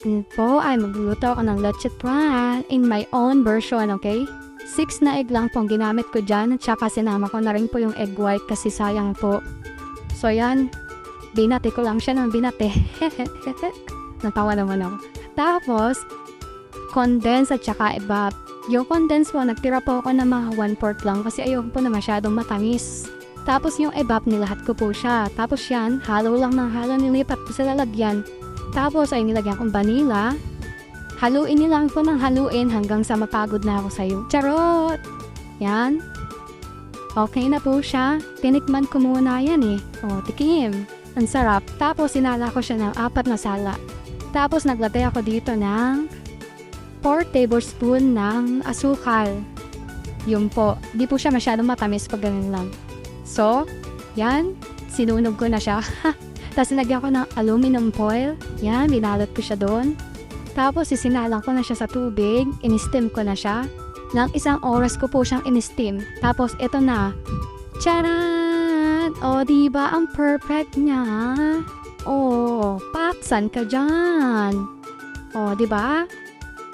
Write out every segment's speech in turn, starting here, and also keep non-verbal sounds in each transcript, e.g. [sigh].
Ngayon po ay magluluto ako ng leche plan in my own version, okay? Six na egg lang po ang ginamit ko dyan at saka sinama ko na rin po yung egg white kasi sayang po. So yan, binati ko lang siya ng binati. [laughs] Natawa naman ako. Tapos, condense at saka evap. Yung condense po, nagtira po ako ng mga 1 fourth lang kasi ayoko po na masyadong matamis. Tapos yung evap, nilahat ko po siya. Tapos yan, halo lang ng halo, nilipat ko sa lalagyan. Tapos ay nilagyan kong vanilla. Haluin nilang ko ng haluin hanggang sa mapagod na ako sa'yo. Charot! Yan. Okay na po siya. Tinikman ko muna yan eh. O, tikim. Ang sarap. Tapos sinala ko siya ng apat na sala. Tapos naglagay ako dito ng 4 tablespoon ng asukal. Yun po. Di po siya masyadong matamis pag ganun lang. So, yan. Sinunog ko na siya. [laughs] Tapos nilagyan ko ng aluminum foil. Yan, binalot ko siya doon. Tapos isinalang ko na siya sa tubig. In-steam ko na siya. Nang isang oras ko po siyang in-steam. Tapos ito na. Charan! O, di ba ang perfect niya? O, paksan ka dyan. O, di ba?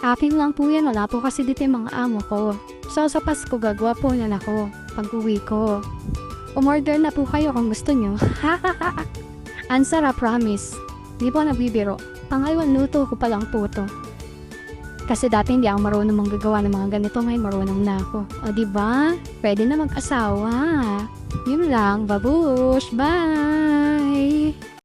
Akin lang po yan. Wala po kasi dito yung mga amo ko. So, sa Pasko, gagawa po yan ako. Pag uwi ko. Umorder na po kayo kung gusto nyo. [laughs] Ang sarap, promise. Di po nagbibiro. Pangalawang luto ko pa lang po to. Kasi dati hindi ako marunong manggagawa ng mga ganito, ngayon marunong na ako. O di ba? Pwede na mag-asawa. Yun lang, babush, bye!